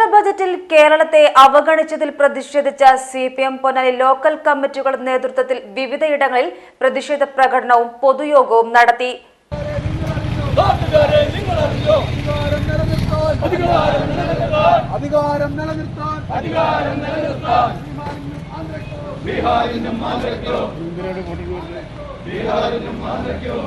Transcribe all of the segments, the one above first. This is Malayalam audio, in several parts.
കേന്ദ്ര ബജറ്റിൽ കേരളത്തെ അവഗണിച്ചതിൽ പ്രതിഷേധിച്ച C P M Ponnani local കമ്മിറ്റികളുടെ നേതൃത്വത്തിൽ വിവിധയിടങ്ങളിൽ പ്രതിഷേധ പ്രകടനവും പൊതുയോഗവും നടത്തി. നാട്ടുകാരെ നിങ്ങളറിയോ? അധികാരം നിലനിർത്താൻ. അധികാരം നിലനിർത്താൻ. ബീഹാറിനും ബീഹാറിനും ആന്ധ്രയ്ക്കോ.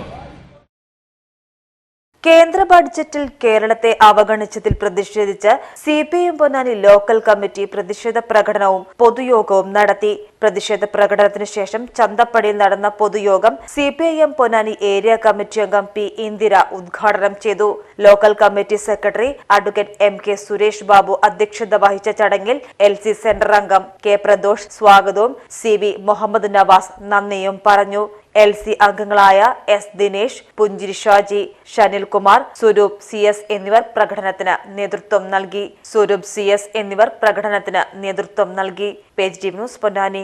കേന്ദ്ര ബഡ്ജറ്റിൽ കേരളത്തെ അവഗണിച്ചതിൽ പ്രതിഷേധിച്ച് C P M Ponnani local committee പ്രതിഷേധ പ്രകടനവും പൊതുയോഗവും നടത്തി. പ്രതിഷേധ പ്രകടനത്തിന് ശേഷം ചന്തപ്പടിയിൽ നടന്ന പൊതുയോഗം C P I M Ponnani area committee അംഗം പി ഇന്ദിര ഉദ്ഘാടനം ചെയ്തു. Local committee secretary advocate M K Suresh Babu അധ്യക്ഷത വഹിച്ച ചടങ്ങിൽ എൽ സി സെന്റർ അംഗം കെ പ്രദോഷ് സ്വാഗതവും സി വി മുഹമ്മദ് നവാസ് നന്ദിയും പറഞ്ഞു. എൽ സി അംഗങ്ങളായ S Dinesh Punchiri Shaji Shanilkumar Swaroop C S എന്നിവർ പ്രകടനത്തിന് നേതൃത്വം നൽകി. സ്വരൂപ് സി എസ് എന്നിവർ പ്രകടനത്തിന് നേതൃത്വം നൽകി. Page T news Ponnani.